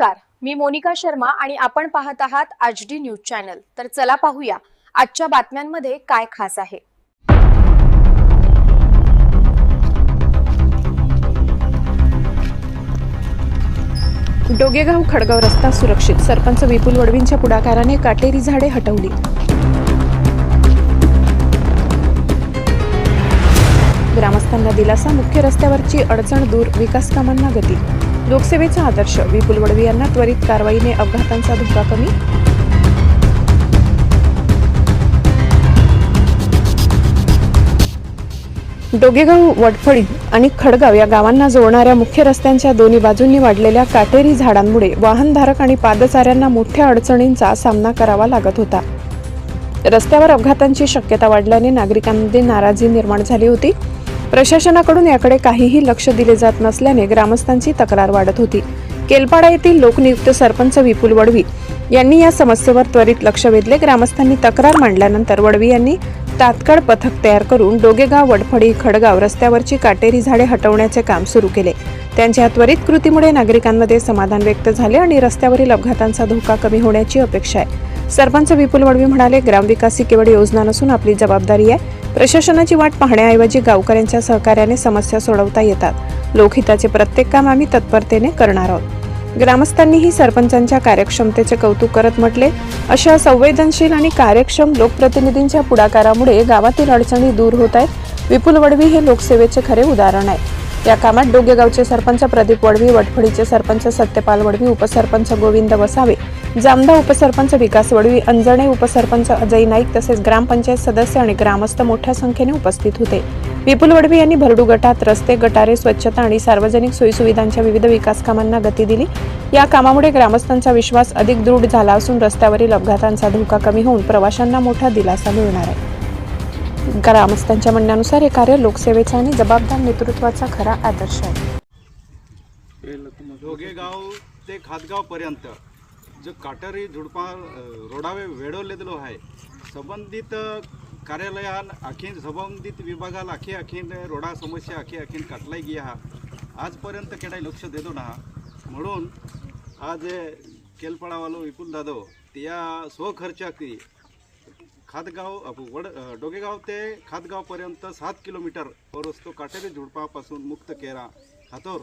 नमस्कार. मी मोनिका शर्मा आणि आपण पाहत आहात आज डी न्यूज चॅनल. तर चला पाहूया आजच्या बातम्यांमध्ये काय खास आहे. डोगेगाव खडगाव रस्ता सुरक्षित. सरपंच विपुल वडवींच्या पुढाकाराने काटेरी झाडे हटवली. ग्रामस्थांना दिलासा मुख्य रस्त्यावरची अडचण दूर विकास कामांना गती. लोकसेवेचा आदर्श. विपुल वडवी यांना त्वरित कारवाईने अपघातांचा धोका कमी. डोगेगाव वडफळी आणि खडगाव या गावांना जोडणाऱ्या मुख्य रस्त्यांच्या दोन्ही बाजूंनी वाढलेल्या काटेरी झाडांमुळे वाहनधारक आणि पादचाऱ्यांना मोठ्या अडचणींचा सामना करावा लागत होता. रस्त्यावर अपघातांची शक्यता वाढल्याने नागरिकांमध्ये नाराजी निर्माण झाली होती. प्रशासनाकडून याकडे काहीही लक्ष दिले जात नसल्याने ग्रामस्थांची तक्रार वाढत होती. केलपाडा येथील लोकनियुक्त सरपंच विपुल वडवी यांनी या समस्येवर त्वरित लक्ष वेधले. ग्रामस्थांनी तक्रार मांडल्यानंतर वडवी यांनी तात्काळ पथक तयार करून डोगेगाव वडफडी खडगाव रस्त्यावरची काटेरी झाडे हटवण्याचे काम सुरू केले. त्यांच्या त्वरित कृतीमुळे नागरिकांमध्ये समाधान व्यक्त झाले आणि रस्त्यावरील अपघातांचा धोका कमी होण्याची अपेक्षा आहे. सरपंच विपुल वडवी म्हणाले ग्रामविकास ही केवळ योजना नसून आपली जबाबदारी आहे. प्रशासनाची वाट पाहण्याऐवजी गावकऱ्यांच्या सहकार्याने समस्या सोडवता येतात. लोकहिताचे प्रत्येक काम आम्ही तत्परतेने करणार आहोत. ग्रामस्थांनीही सरपंचांच्या कार्यक्षमतेचे कौतुक करत म्हटले अशा संवेदनशील आणि कार्यक्षम लोकप्रतिनिधींच्या पुढाकारामुळे गावातील अडचणी दूर होत आहेत. विपुल वडवी हे लोकसेवेचे खरे उदाहरण आहे या कामात डोगेगावचे सरपंच प्रदीप वडवी वडफडीचे सरपंच सत्यपाल वडवी उपसरपंच गोविंद वसावे जामदा उपसरपंच विकास वडवी अंजणे उपसरपंच अजय नाईक तसेच ग्रामपंचायत सदस्य आणि ग्रामस्थ मोठ्या संख्येने उपस्थित होते. विपुल वडवी यांनी भरडू गटात रस्ते गटारे स्वच्छता आणि सार्वजनिक सोयीसुविधांच्या विविध विकास कामांना गती दिली. या कामामुळे ग्रामस्थांचा विश्वास अधिक दृढ झाला असून रस्त्यावरील अपघातांचा धोका कमी होऊन प्रवाशांना मोठा दिलासा मिळणार आहे. ग्रामस्थांच्या म्हणण्यानुसार हे कार्य लोकसेवेचा आणि जबाबदार नेतृत्वाचा खरा आदर्श आहे. जोगेगाव जो काटेरी झुडपा रोडावे वेढवलेलो आहे संबंधित कार्यालयान आखीन संबंधित विभागाला आखी आखीन रोडा समस्या आखी आखीन काटलाई गी हा आजपर्यंत केडाय लक्ष देतो ना. म्हणून आज केलपाडावालो विपुल दादो त्या स्वखर्चाकी खातगाव वड डोगेगाव ते खातगावपर्यंत सात किलोमीटर वर असतो काटेरी झुडपापासून मुक्त केरा हातोर.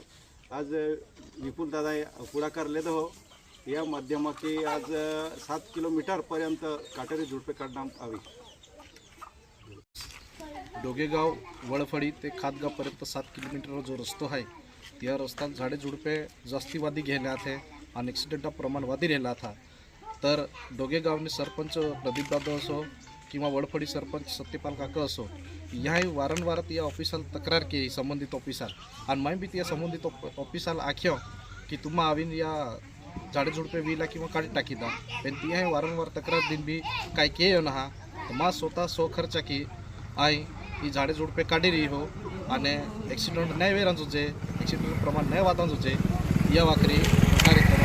आज विपुल दादा पुढाकार लेदो. हो या माध्यमाची आज सात किलोमीटरपर्यंत काटेरी झुडपे काढण्यात हवी डोगेगाव वळफळी ते खातगावपर्यंत सात किलोमीटर जो रस्तो आहे त्या रस्त्यात झाडे झुडपे जास्तीवादी घेण्यात आहे आणि ॲक्सिडेंटा प्रमाण वादी राहिला था तर डोगेगावने सरपंच प्रदीप जाधव असो किंवा वडफडी सरपंच सत्यपाल काका असो ह्याही वारंवार या ऑफिसाला तक्रार केली संबंधित ऑफिसाल आणि मी बी त्या संबंधित ऑफिसाला आख्यो की तुम्हा आवीन या झाडे झुडपे विला किंवा काढी टाकीदा पण ती आहे वारंवार तक्रार दिन बी काय के ना हा तर मा स्वतः खर्चा की आई ही झाडे झुडपे काढी रही हो. आणि ॲक्सिडेंट नाही वेरांचो जे ॲक्सिडेंट प्रमाण नाही वातांचो जे या वाकरी कार्यक्रम